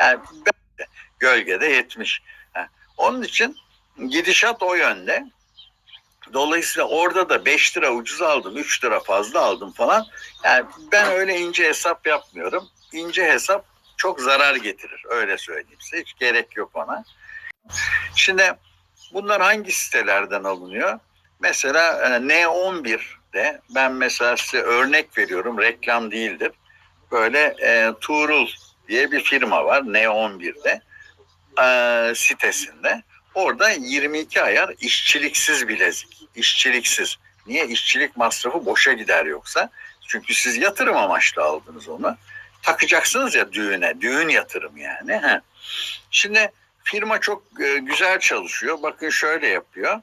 Yani gölgede 70. Ha, Onun için gidişat o yönde. Dolayısıyla orada da 5 lira ucuz aldım, 3 lira fazla aldım falan. Yani ben öyle ince hesap yapmıyorum. İnce hesap çok zarar getirir. Öyle söyleyeyim size. Hiç gerek yok ona. Şimdi bunlar hangi sitelerden alınıyor? Mesela e, N11'de ben mesela size örnek veriyorum. Reklam değildir. Böyle e, Tuğrul diye bir firma var N11'de e, sitesinde. Orada 22 ayar işçiliksiz bilezik. İşçiliksiz. Niye? İşçilik masrafı boşa gider yoksa. Çünkü siz yatırım amaçlı aldınız onu. Takacaksınız ya düğüne. Düğün yatırım yani. He. Şimdi firma çok e, güzel çalışıyor. Bakın şöyle yapıyor.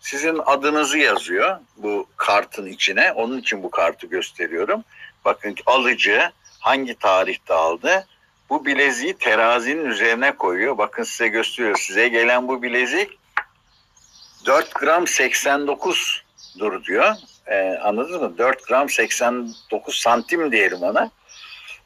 Sizin adınızı yazıyor bu kartın içine. Onun için bu kartı gösteriyorum. Bakın alıcı hangi tarihte aldı? Bu bileziği terazinin üzerine koyuyor. Bakın size gösteriyor. Size gelen bu bilezik 4 gram 89 dur diyor. Ee, anladınız mı? 4 gram 89 santim diyelim ona.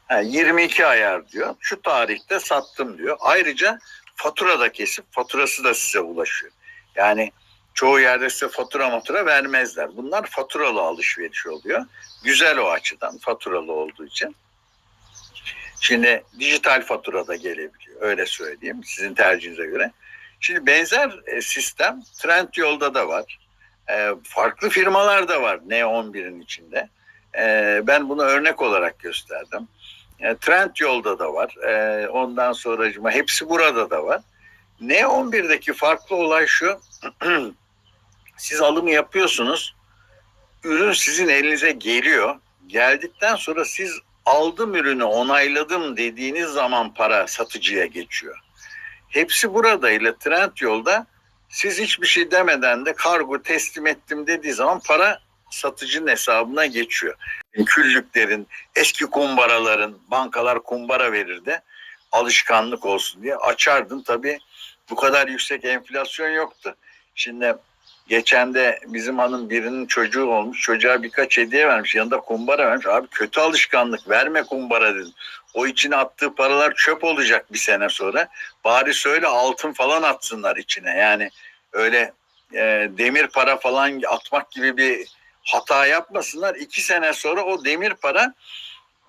Ha, 22 ayar diyor. Şu tarihte sattım diyor. Ayrıca fatura da kesip faturası da size ulaşıyor. Yani çoğu yerde size fatura matura vermezler. Bunlar faturalı alışveriş oluyor. Güzel o açıdan faturalı olduğu için. Şimdi dijital fatura da gelebiliyor. Öyle söyleyeyim sizin tercihinize göre. Şimdi benzer e, sistem Trendyol'da da var. E, farklı firmalar da var N11'in içinde. E, ben bunu örnek olarak gösterdim. E, Trendyol'da da var. E, ondan sonra hepsi burada da var. N11'deki farklı olay şu. Siz alımı yapıyorsunuz. Ürün sizin elinize geliyor. Geldikten sonra siz aldım ürünü onayladım dediğiniz zaman para satıcıya geçiyor. Hepsi burada ile Trendyol'da siz hiçbir şey demeden de kargo teslim ettim dediği zaman para satıcının hesabına geçiyor. Küllüklerin, eski kumbaraların, bankalar kumbara verir de alışkanlık olsun diye açardın. Tabii bu kadar yüksek enflasyon yoktu. Şimdi geçen de bizim hanım birinin çocuğu olmuş. Çocuğa birkaç hediye vermiş. Yanında kumbara vermiş. Abi kötü alışkanlık verme kumbara dedim. O içine attığı paralar çöp olacak bir sene sonra. Bari söyle altın falan atsınlar içine. Yani öyle e, demir para falan atmak gibi bir hata yapmasınlar. İki sene sonra o demir para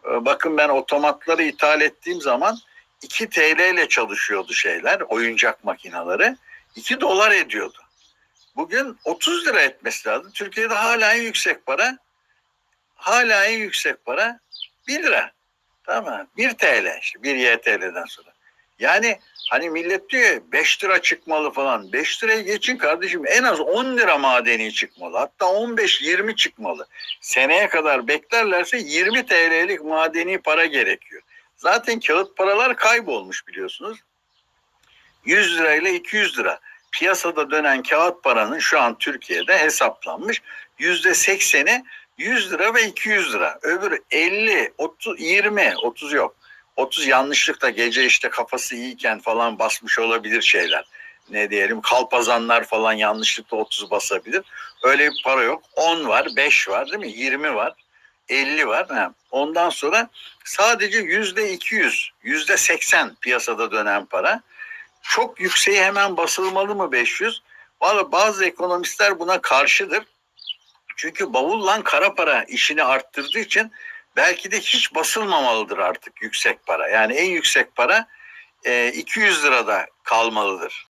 e, bakın ben otomatları ithal ettiğim zaman 2 TL ile çalışıyordu şeyler, oyuncak makineleri. 2 dolar ediyordu. Bugün 30 lira etmesi lazım. Türkiye'de hala en yüksek para, hala en yüksek para 1 lira. Tamam mı? 1 TL işte 1 YTL'den sonra. Yani hani millet diyor ya 5 lira çıkmalı falan. 5 liraya geçin kardeşim en az 10 lira madeni çıkmalı. Hatta 15-20 çıkmalı. Seneye kadar beklerlerse 20 TL'lik madeni para gerekiyor. Zaten kağıt paralar kaybolmuş biliyorsunuz. 100 lirayla 200 lira. Piyasada dönen kağıt paranın şu an Türkiye'de hesaplanmış. Yüzde 80'i 100 lira ve 200 lira. Öbürü 50, 30, 20, 30 yok. 30 yanlışlıkla gece işte kafası iyiyken falan basmış olabilir şeyler. Ne diyelim kalpazanlar falan yanlışlıkla 30 basabilir. Öyle bir para yok. 10 var, 5 var değil mi? 20 var. 50 var. Ha. Ondan sonra sadece yüzde 200, yüzde 80 piyasada dönen para. Çok yükseği hemen basılmalı mı 500? Valla bazı ekonomistler buna karşıdır. Çünkü bavulla kara para işini arttırdığı için belki de hiç basılmamalıdır artık yüksek para. Yani en yüksek para e, 200 lirada kalmalıdır.